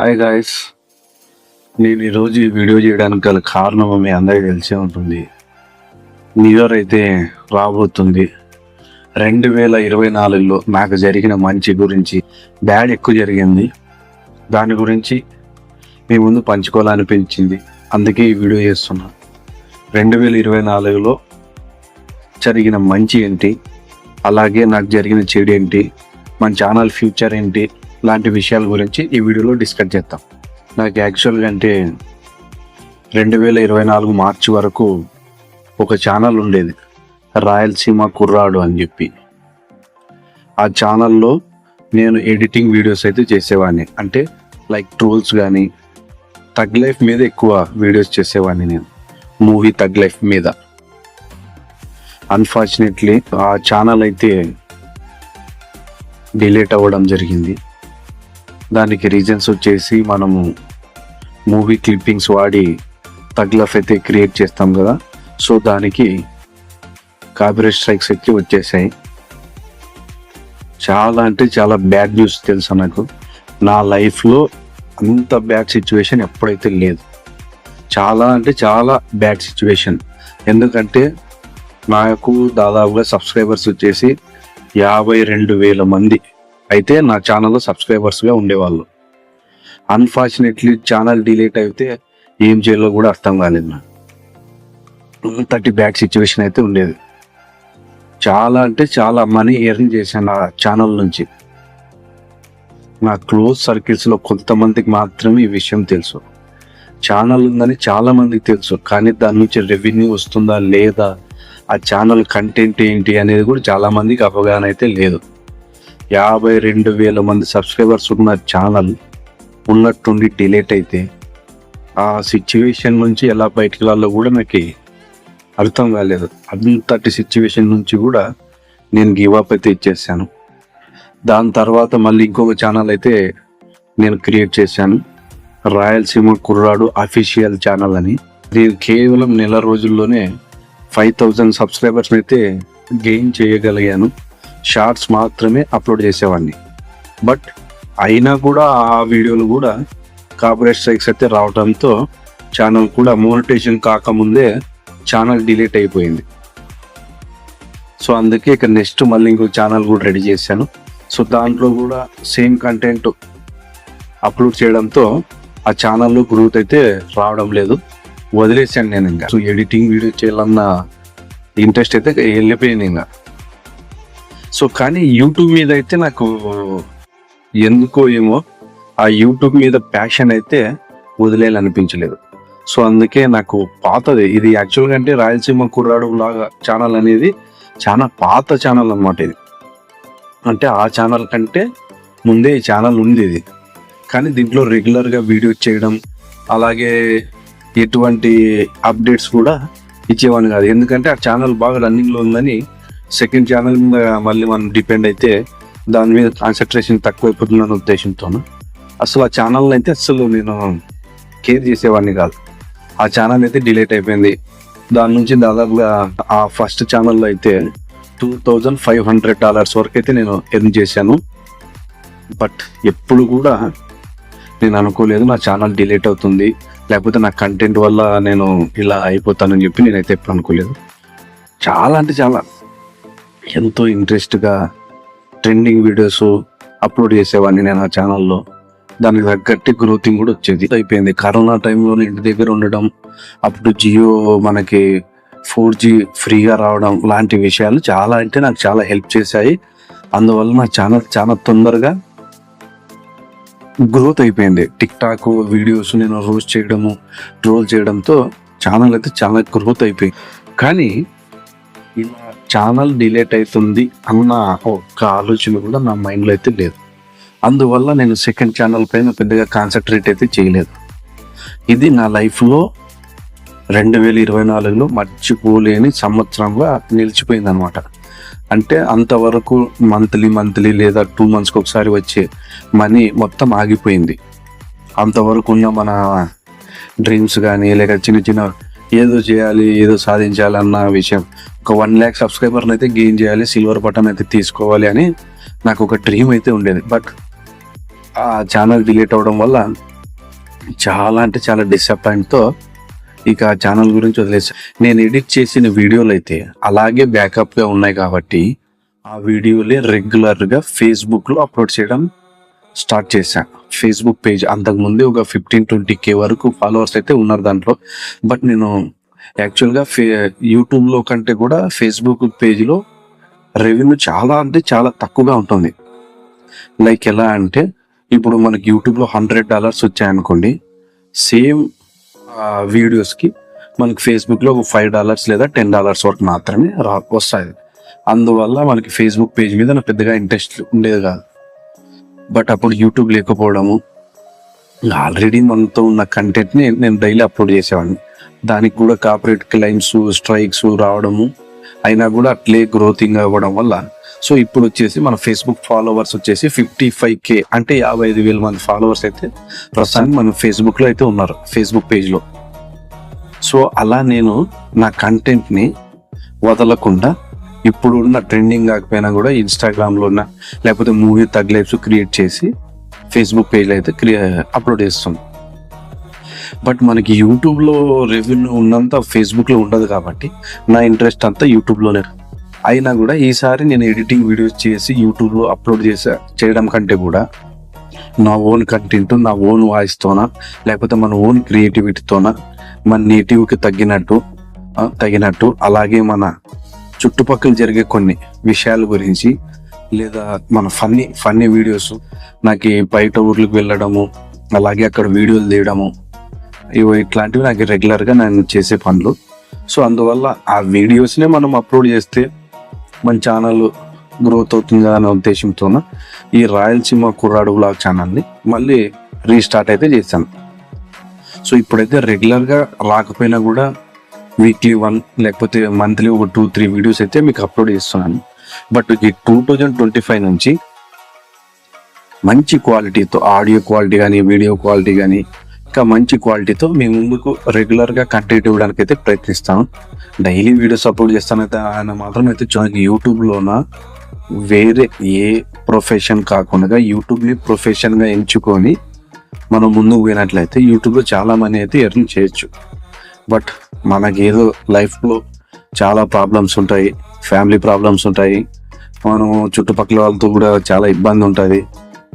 Hi guys నేను ఈరోజు ఈ వీడియో చేయడానికి గల కారణం మీ అందరికీ తెలిసే ఉంటుంది. న్యూ ఇయర్ అయితే రాబోతుంది. రెండు వేల ఇరవై నాలుగులో నాకు జరిగిన మంచి గురించి బ్యాడ్ ఎక్కువ జరిగింది. దాని గురించి మీ ముందు పంచుకోవాలనిపించింది. అందుకే ఈ వీడియో చేస్తున్నా. రెండు వేల ఇరవై నాలుగులో జరిగిన మంచి ఏంటి? అలాగే నాకు జరిగిన చెడు ఏంటి? మన ఛానల్ ఫ్యూచర్ ఏంటి? లాంటి విషయాల గురించి ఈ వీడియోలో డిస్కస్ చేద్దాం. నాకు యాక్చువల్గా అంటే రెండు వేల ఇరవై నాలుగు మార్చి వరకు ఒక ఛానల్ ఉండేది. రాయలసీమ కుర్రాడు అని చెప్పి. ఆ ఛానల్లో నేను ఎడిటింగ్ వీడియోస్ అయితే చేసేవాడిని. అంటే లైక్ ట్రోల్స్ కానీ తగ్ లైఫ్ మీద ఎక్కువ వీడియోస్ చేసేవాడిని నేను. మూవీ తగ్ లైఫ్ మీద. అన్ఫార్చునేట్లీ ఆ ఛానల్ అయితే డిలీట్ అవ్వడం జరిగింది. దానికి రీజన్స్ వచ్చేసి మనము మూవీ క్లిప్పింగ్స్ వాడి తగ్లఫ్ అయితే క్రియేట్ చేస్తాం కదా. సో దానికి కాపీరైట్ స్ట్రైక్స్ అయితే వచ్చేసాయి. చాలా అంటే చాలా బ్యాడ్ న్యూస్ తెలుసా నాకు. నా లైఫ్లో అంత బ్యాడ్ సిచ్యువేషన్ ఎప్పుడైతే లేదు. చాలా అంటే చాలా బ్యాడ్ సిచ్యువేషన్ ఎందుకంటే నాకు దాదాపుగా సబ్స్క్రైబర్స్ వచ్చేసి యాభై రెండు వేల మంది. అయితే నా ఛానల్లో సబ్స్క్రైబర్స్గా ఉండేవాళ్ళు. అన్ఫార్చునేట్లీ ఛానల్ డిలీట్ అయితే ఏం చేయాలో కూడా అర్థం కాలేదు నాకు. థర్టీ బ్యాడ్ సిచ్యువేషన్ అయితే ఉండేది. చాలా అంటే చాలా మనీ ఎర్న్ చేశాను ఆ ఛానల్ నుంచి. నా క్లోజ్ సర్కిల్స్లో కొంతమందికి మాత్రమే ఈ విషయం తెలుసు. ఛానల్ ఉందని చాలా మందికి తెలుసు. కానీ దాని నుంచి రెవెన్యూ వస్తుందా లేదా? ఆ ఛానల్ కంటెంట్ ఏంటి అనేది కూడా చాలా మందికి అవగాహన అయితే లేదు. యాభై రెండు వేల మంది సబ్స్క్రైబర్స్ ఉన్న ఛానల్ ఉన్నట్టుండి డిలేట్ అయితే ఆ సిచ్యువేషన్ నుంచి ఎలా బయటికి రాలో కూడా నాకు అర్థం కాలేదు. అంతటి సిచ్యువేషన్ నుంచి కూడా నేను గివ్ అప్ అయితే ఇచ్చేసాను దాని తర్వాత మళ్ళీ ఇంకొక ఛానల్ అయితే నేను క్రియేట్ చేశాను. రాయలసీమ కుర్రాడు అఫీషియల్ ఛానల్ అని. నేను కేవలం నెల రోజుల్లోనే ఫైవ్ థౌజండ్ సబ్స్క్రైబర్స్ అయితే గెయిన్ చేయగలిగాను. షార్ట్స్ మాత్రమే అప్లోడ్ చేసేవాడిని. బట్ అయినా కూడా ఆ వీడియోలు కూడా కాపరేట్ స్ట్రైక్స్ అయితే రావడంతో ఛానల్ కూడా మోనిటేషన్ కాకముందే ఛానల్ డిలీట్ అయిపోయింది. సో అందుకే ఇక నెక్స్ట్ మళ్ళీ ఇంకో ఛానల్ కూడా రెడీ చేశాను. సో దాంట్లో కూడా సేమ్ కంటెంట్ అప్లోడ్ చేయడంతో ఆ ఛానల్లో గ్రోత్ అయితే రావడం లేదు. వదిలేసాను నేను ఇంకా. సో ఎడిటింగ్ వీడియో చేయాలన్న ఇంట్రెస్ట్ అయితే వెళ్ళిపోయింది ఇంకా. సో కానీ యూట్యూబ్ మీద అయితే నాకు ఎందుకో ఏమో ఆ యూట్యూబ్ మీద ప్యాషన్ అయితే వదిలేయాలనిపించలేదు. సో అందుకే నాకు పాతది. ఇది యాక్చువల్గా అంటే రాయలసీమ కుర్రాడు లాగా ఛానల్ అనేది చాలా పాత ఛానల్ అనమాట ఇది. అంటే ఆ ఛానల్ కంటే ముందే ఈ ఛానల్ ఉంది ఇది. కానీ దీంట్లో రెగ్యులర్గా వీడియో చేయడం అలాగే ఎటువంటి అప్డేట్స్ కూడా ఇచ్చేవాడిని కాదు. ఎందుకంటే ఆ ఛానల్ బాగా రన్నింగ్లో ఉందని సెకండ్ ఛానల్ మీద మళ్ళీ మనం డిపెండ్ అయితే దాని మీద కాన్సన్ట్రేషన్ తక్కువైపోతుందన్న ఉద్దేశంతో అసలు ఆ ఛానల్ అయితే అసలు నేను కేర్ చేసేవాడిని కాదు. ఆ ఛానల్ అయితే డిలేట్ అయిపోయింది. దాని నుంచి దాదాపుగా ఆ ఫస్ట్ ఛానల్లో అయితే two thousand five hundred dollars వరకు అయితే నేను ఎర్న్ చేశాను. బట్ ఎప్పుడు కూడా నేను అనుకోలేదు నా ఛానల్ డిలీట్ అవుతుంది. లేకపోతే నా కంటెంట్ వల్ల నేను ఇలా అయిపోతానని చెప్పి నేనైతే ఎప్పుడు అనుకోలేదు. చాలా అంటే చాలా. ఎంతో ఇంట్రెస్ట్గా ట్రెండింగ్ వీడియోస్ అప్లోడ్ చేసేవాడిని నేను ఆ ఛానల్లో. దానికి తగ్గట్టి గ్రోతింగ్ కూడా వచ్చేది. అయిపోయింది. కరోనా టైంలో ఇంటి దగ్గర ఉండడం అప్పుడు జియో మనకి ఫోర్ జీ ఫ్రీగా రావడం లాంటి విషయాలు చాలా అంటే నాకు చాలా హెల్ప్ చేశాయి. అందువల్ల నా ఛానల్ చాలా తొందరగా గ్రోత్ అయిపోయింది. టిక్ టాక్ వీడియోస్ నేను రోజు చేయడము ట్రోల్ చేయడంతో ఛానల్ అయితే చాలా గ్రోత్ అయిపోయింది. కానీ ఇలా ఛానల్ డిలేట్ అవుతుంది అన్న ఒక్క ఆలోచన కూడా నా మైండ్లో అయితే లేదు. అందువల్ల నేను సెకండ్ ఛానల్ పైన పెద్దగా కాన్సన్ట్రేట్ అయితే చేయలేదు. ఇది నా లైఫ్లో రెండు వేల ఇరవై నాలుగులో మర్చిపోలేని సంవత్సరంగా నిలిచిపోయింది అనమాట అంటే అంతవరకు మంత్లీ మంత్లీ లేదా టూ మంత్స్కి ఒకసారి వచ్చే మనీ మొత్తం ఆగిపోయింది. అంతవరకు ఉన్న మన డ్రీమ్స్ కానీ లేక చిన్న చిన్న ఏదో చేయాలి ఏదో సాధించాలన్న విషయం. ఒక వన్ ల్యాక్ సబ్స్క్రైబర్ని అయితే గెయిన్ చేయాలి సిల్వర్ బటన్ అయితే తీసుకోవాలి అని నాకు ఒక డ్రీమ్ అయితే ఉండేది. బట్ ఆ ఛానల్ డిలీట్ అవడం వల్ల చాలా అంటే చాలా డిసప్పాయింట్తో ఇక ఆ ఛానల్ గురించి వదిలేసా. నేను ఎడిట్ చేసిన వీడియోలు అయితే అలాగే బ్యాకప్గా ఉన్నాయి కాబట్టి ఆ వీడియోలే రెగ్యులర్గా ఫేస్బుక్లో అప్లోడ్ చేయడం స్టార్ట్ చేశాను ఫేస్బుక్ పేజ్ అంతకుముందే ఒక ఫిఫ్టీన్ ట్వంటీ కే వరకు ఫాలోవర్స్ అయితే ఉన్నారు దాంట్లో. బట్ నేను యాక్చువల్గా ఫే యూట్యూబ్లో కంటే కూడా ఫేస్బుక్ పేజ్లో రెవెన్యూ చాలా అంటే చాలా తక్కువగా ఉంటుంది. లైక్ ఎలా అంటే ఇప్పుడు మనకి యూట్యూబ్లో హండ్రెడ్ డాలర్స్ వచ్చాయనుకోండి సేమ్ వీడియోస్కి మనకి ఫేస్బుక్లో ఒక ఫైవ్ డాలర్స్ లేదా టెన్ డాలర్స్ వరకు మాత్రమే రా వస్తాయి. అందువల్ల మనకి ఫేస్బుక్ పేజ్ మీద నాకు పెద్దగా ఇంట్రెస్ట్ ఉండేది కాదు. బట్ అప్పుడు యూట్యూబ్ లేకపోవడము. ఆల్రెడీ మనతో ఉన్న కంటెంట్ని నేను డైలీ అప్లోడ్ చేసేవాడిని. దానికి కూడా కాపరేట్ క్లైమ్స్ స్ట్రైక్స్ రావడము. అయినా కూడా అట్లే గ్రోతింగ్ అవ్వడం వల్ల. సో ఇప్పుడు వచ్చేసి మన ఫేస్బుక్ ఫాలోవర్స్ వచ్చేసి ఫిఫ్టీ ఫైవ్ కే అంటే యాభై ఐదు వేల మంది ఫాలోవర్స్ అయితే ప్రస్తుతానికి మన ఫేస్బుక్లో అయితే ఉన్నారు. ఫేస్బుక్ పేజ్లో సో అలా నేను నా కంటెంట్ని వదలకుండా ఇప్పుడు ఉన్న ట్రెండింగ్ కాకపోయినా కూడా ఇన్స్టాగ్రామ్లో ఉన్న లేకపోతే మూవీ తగ్లైఫ్స్ క్రియేట్ చేసి ఫేస్బుక్ పేజ్లో అయితే క్రియే అప్లోడ్ చేస్తాం బట్ మనకి యూట్యూబ్లో రెవెన్యూ ఉన్నంత ఫేస్బుక్లో ఉండదు కాబట్టి నా ఇంట్రెస్ట్ అంతా యూట్యూబ్లోనే అయినా కూడా ఈసారి నేను ఎడిటింగ్ వీడియోస్ చేసి యూట్యూబ్లో అప్లోడ్ చేసా చేయడం కంటే కూడా నా ఓన్ కంటెంట్ నా ఓన్ వాయిస్తోనా లేకపోతే మన ఓన్ క్రియేటివిటీతోనా మన నేటివ్కి తగ్గినట్టు తగినట్టు అలాగే మన చుట్టుపక్కల జరిగే కొన్ని విషయాల గురించి లేదా మన ఫన్నీ ఫన్నీ వీడియోస్ నాకు బయట ఊర్లకు వెళ్ళడము అలాగే అక్కడ వీడియోలు తీయడము ఇవి ఇట్లాంటివి నాకు రెగ్యులర్గా నేను చేసే పనులు. సో అందువల్ల ఆ వీడియోస్నే మనం అప్లోడ్ చేస్తే మన ఛానల్ గ్రోత్ అవుతుంది కదా అనే ఉద్దేశంతోన ఈ రాయలసీమ కుర్రాడు బ్లాగ్ ఛానల్ని మళ్ళీ రీస్టార్ట్ అయితే చేశాను. సో ఇప్పుడైతే రెగ్యులర్గా రాకపోయినా కూడా వీక్లీ వన్ లేకపోతే మంత్లీ ఒక టూ త్రీ వీడియోస్ అయితే మీకు అప్లోడ్ చేస్తున్నాను. బట్ ఈ టూ థౌజండ్ ట్వంటీ ఫైవ్ నుంచి మంచి క్వాలిటీతో ఆడియో క్వాలిటీ కానీ వీడియో క్వాలిటీ కానీ ఇంకా మంచి క్వాలిటీతో మీ ముందుకు రెగ్యులర్గా కంటెంట్ ఇవ్వడానికి అయితే ప్రయత్నిస్తాను. డైలీ వీడియోస్ అప్లోడ్ చేస్తానైతే ఆయన మాత్రం అయితే చూడండి యూట్యూబ్లోన వేరే ఏ ప్రొఫెషన్ కాకుండా యూట్యూబ్ని ప్రొఫెషన్గా ఎంచుకొని మనం ముందుకు పోయినట్లయితే యూట్యూబ్లో చాలామంది అయితే ఎర్న్ చేయొచ్చు. బట్ మనకి ఏదో లైఫ్లో చాలా ప్రాబ్లమ్స్ ఉంటాయి. ఫ్యామిలీ ప్రాబ్లమ్స్ ఉంటాయి. మనం చుట్టుపక్కల వాళ్ళతో కూడా చాలా ఇబ్బంది ఉంటుంది.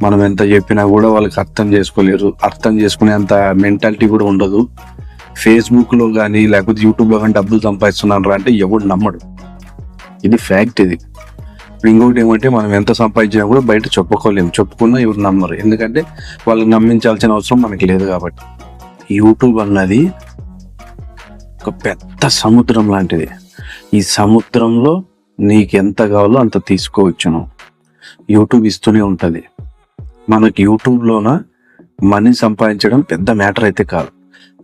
మనం ఎంత చెప్పినా కూడా వాళ్ళకి అర్థం చేసుకోలేరు. అర్థం చేసుకునేంత మెంటాలిటీ కూడా ఉండదు. ఫేస్బుక్లో కానీ లేకపోతే యూట్యూబ్లో కానీ డబ్బులు సంపాదిస్తున్నారు అంటే ఎవడు నమ్మడు. ఇది ఫ్యాక్ట్ ఇది. ఇంకొకటి ఏమంటే మనం ఎంత సంపాదించినా కూడా బయట చెప్పుకోలేము. చెప్పుకున్నా ఎవరు నమ్మరు. ఎందుకంటే వాళ్ళని నమ్మించాల్సిన అవసరం మనకి లేదు కాబట్టి. యూట్యూబ్ అన్నది ఒక పెద్ద సముద్రం లాంటిది. ఈ సముద్రంలో నీకు ఎంత కావాలో అంత తీసుకోవచ్చును. యూట్యూబ్ ఇస్తూనే ఉంటుంది. మనకి యూట్యూబ్లోన మనీ సంపాదించడం పెద్ద మ్యాటర్ అయితే కాదు.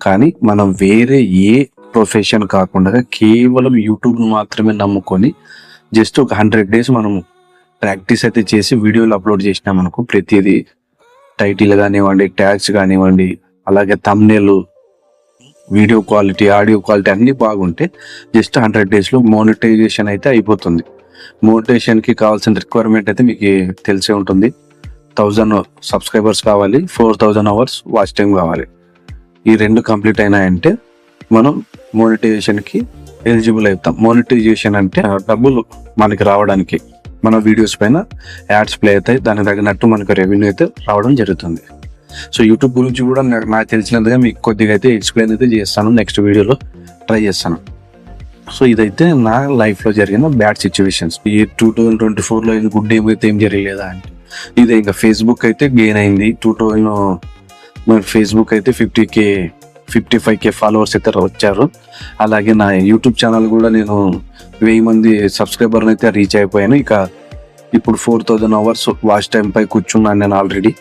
కానీ మనం వేరే ఏ ప్రొఫెషన్ కాకుండా కేవలం యూట్యూబ్ను మాత్రమే నమ్ముకొని జస్ట్ ఒక హండ్రెడ్ డేస్ మనం ప్రాక్టీస్ అయితే చేసి వీడియోలు అప్లోడ్ చేసినామనుకో ప్రతిదీ టైటిల్ కానివ్వండి ట్యాగ్స్ కానివ్వండి అలాగే thumbnails video quality audio quality అన్నీ బాగుంటే జస్ట్ హండ్రెడ్ డేస్లో మోనిటైజేషన్ అయితే అయిపోతుంది. మోనిటైజేషన్కి కావాల్సిన రిక్వైర్మెంట్ అయితే మీకు తెలిసే ఉంటుంది. థౌజండ్ సబ్స్క్రైబర్స్ కావాలి four thousand hours watch time కావాలి. ఈ రెండు కంప్లీట్ అయినాయంటే మనం మోనిటైజేషన్కి ఎలిజిబుల్ అవుతాం. మోనిటైజేషన్ అంటే డబ్బులు మనకి రావడానికి మన వీడియోస్ పైన యాడ్స్ ప్లే అవుతాయి. దానికి తగినట్టు మనకు రెవెన్యూ అయితే రావడం జరుగుతుంది. సో యూట్యూబ్ గురించి కూడా నాకు నాకు మీకు కొద్దిగా అయితే ఎక్స్ప్లెయిన్ అయితే చేస్తాను. నెక్స్ట్ వీడియోలో ట్రై చేస్తాను. సో ఇదైతే నా లైఫ్లో జరిగిన బ్యాడ్ సిచ్యువేషన్స్ ఈ టూ థౌజండ్ ట్వంటీ ఫోర్లో ఇది గుడ్ ఏమైతే ఏం జరగలేదా అంటే ఇదే ఇంకా ఫేస్బుక్ అయితే గెయిన్ అయింది. టూ థౌజండ్ మన ఫేస్బుక్ అయితే fifty K fifty five K followers అయితే వచ్చారు. అలాగే నా యూట్యూబ్ ఛానల్ కూడా నేను వెయ్యి మంది సబ్స్క్రైబర్ని అయితే రీచ్ అయిపోయాను. ఇక ఇప్పుడు four thousand hours watch time పై కూర్చున్నాను నేను ఆల్రెడీ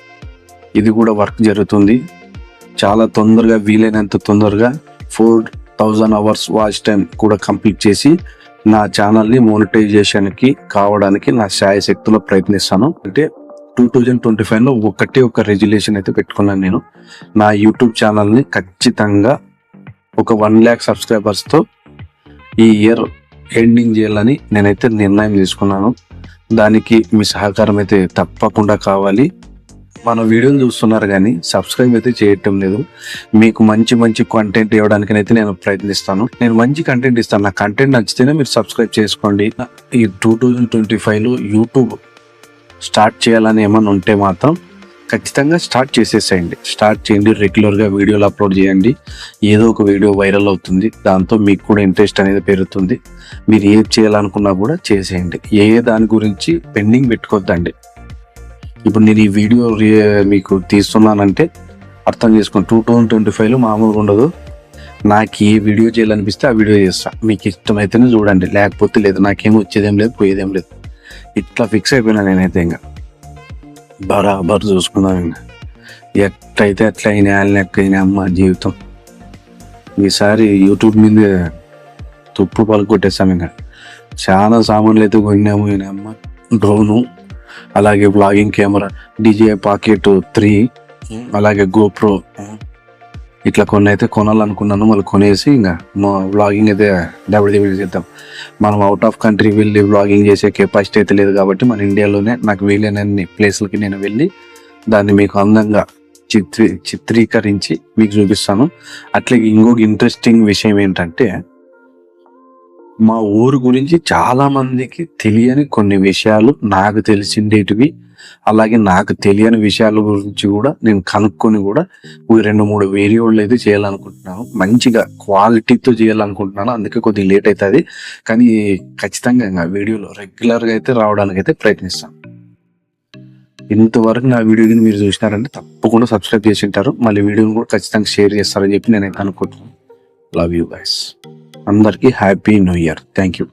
ఇది కూడా వర్క్ జరుగుతుంది. చాలా తొందరగా వీలైనంత తొందరగా four thousand hours watch time కూడా కంప్లీట్ చేసి నా ఛానల్ని మోనిటైజేషన్కి కావడానికి నా శాయశక్తిలో ప్రయత్నిస్తాను. అంటే టూ థౌజండ్ ట్వంటీ ఫైవ్లో ఒకటే ఒక రెజ్యులేషన్ అయితే పెట్టుకున్నాను నేను. నా యూట్యూబ్ ఛానల్ని ఖచ్చితంగా ఒక వన్ ల్యాక్ సబ్స్క్రైబర్స్తో ఈ ఇయర్ ఎండింగ్ చేయాలని నేనైతే నిర్ణయం తీసుకున్నాను. దానికి మీ సహకారం అయితే తప్పకుండా కావాలి. మన వీడియోలు చూస్తున్నారు కానీ సబ్స్క్రైబ్ అయితే చేయటం లేదు. మీకు మంచి మంచి కంటెంట్ ఇవ్వడానికి అయితే నేను ప్రయత్నిస్తాను. నేను మంచి కంటెంట్ ఇస్తాను. నా కంటెంట్ నచ్చితేనే మీరు సబ్స్క్రైబ్ చేసుకోండి. ఈ టూ థౌజండ్ ట్వంటీ ఫైవ్లో యూట్యూబ్ స్టార్ట్ చేయాలని ఏమైనా ఉంటే మాత్రం ఖచ్చితంగా స్టార్ట్ చేసేసేయండి. స్టార్ట్ చేయండి. రెగ్యులర్గా వీడియోలు అప్లోడ్ చేయండి. ఏదో ఒక వీడియో వైరల్ అవుతుంది. దాంతో మీకు కూడా ఇంట్రెస్ట్ అనేది పెరుగుతుంది. మీరు ఏది చేయాలనుకున్నా కూడా చేసేయండి. ఏ దాని గురించి పెండింగ్ పెట్టుకోవద్దండి ఇప్పుడు నేను ఈ వీడియో మీకు తీస్తున్నానంటే అర్థం చేసుకోండి టూ థౌజండ్ ట్వంటీ ఫైవ్లో మామూలుగా ఉండదు. నాకు ఏ వీడియో చేయాలనిపిస్తే ఆ వీడియో చేస్తా. మీకు ఇష్టమైతేనే చూడండి. లేకపోతే లేదు నాకేం వచ్చేదేం లేదు పోయేదేం లేదు. ఇట్లా ఫిక్స్ అయిపోయినా నేనైతే ఇంకా. బరాబర్ చూసుకుందాం ఇంకా ఎట్లయితే అట్లా అయినా లెక్క అమ్మ జీవితం. ఈసారి యూట్యూబ్ మీద తుప్పు పలుకొట్టేస్తాం ఇంకా. చాలా సామాన్లు అయితే కొన్నాము ఈయన అమ్మ. డ్రోను. అలాగే vlogging camera DJ pocket three అలాగే గోప్రో ఇట్లా కొన్ని అయితే కొనాలనుకున్నాను మళ్ళీ కొనేసి ఇంకా మా వ్లాగింగ్ అయితే డబుల్ దిబుల్ చేద్దాం. మనం అవుట్ ఆఫ్ కంట్రీ వెళ్ళి వ్లాగింగ్ చేసే కెపాసిటీ అయితే లేదు కాబట్టి మన ఇండియాలోనే నాకు వీలైనన్ని ప్లేస్లకి నేను వెళ్ళి దాన్ని మీకు అందంగా చిత్రీ చిత్రీకరించి మీకు చూపిస్తాను. అట్లా ఇంకొక ఇంట్రెస్టింగ్ విషయం ఏంటంటే మా ఊరు గురించి చాలా మందికి తెలియని కొన్ని విషయాలు నాకు తెలిసిండేటివి. అలాగే నాకు తెలియని విషయాల గురించి కూడా నేను కనుక్కొని కూడా రెండు మూడు వేరియోళ్ళు అయితే చేయాలనుకుంటున్నాను. మంచిగా క్వాలిటీతో చేయాలనుకుంటున్నాను. అందుకే కొద్దిగా లేట్ అవుతుంది. కానీ ఖచ్చితంగా ఇంకా వీడియోలో రెగ్యులర్గా అయితే రావడానికి అయితే ప్రయత్నిస్తాను. ఇంతవరకు నా వీడియోని మీరు చూసినారంటే తప్పకుండా సబ్స్క్రైబ్ చేసి ఉంటారు. మళ్ళీ వీడియోని కూడా ఖచ్చితంగా షేర్ చేస్తారని చెప్పి నేనైతే అనుకుంటున్నాను. లవ్ యూ గైస్ అందరికీ happy new year. Thank you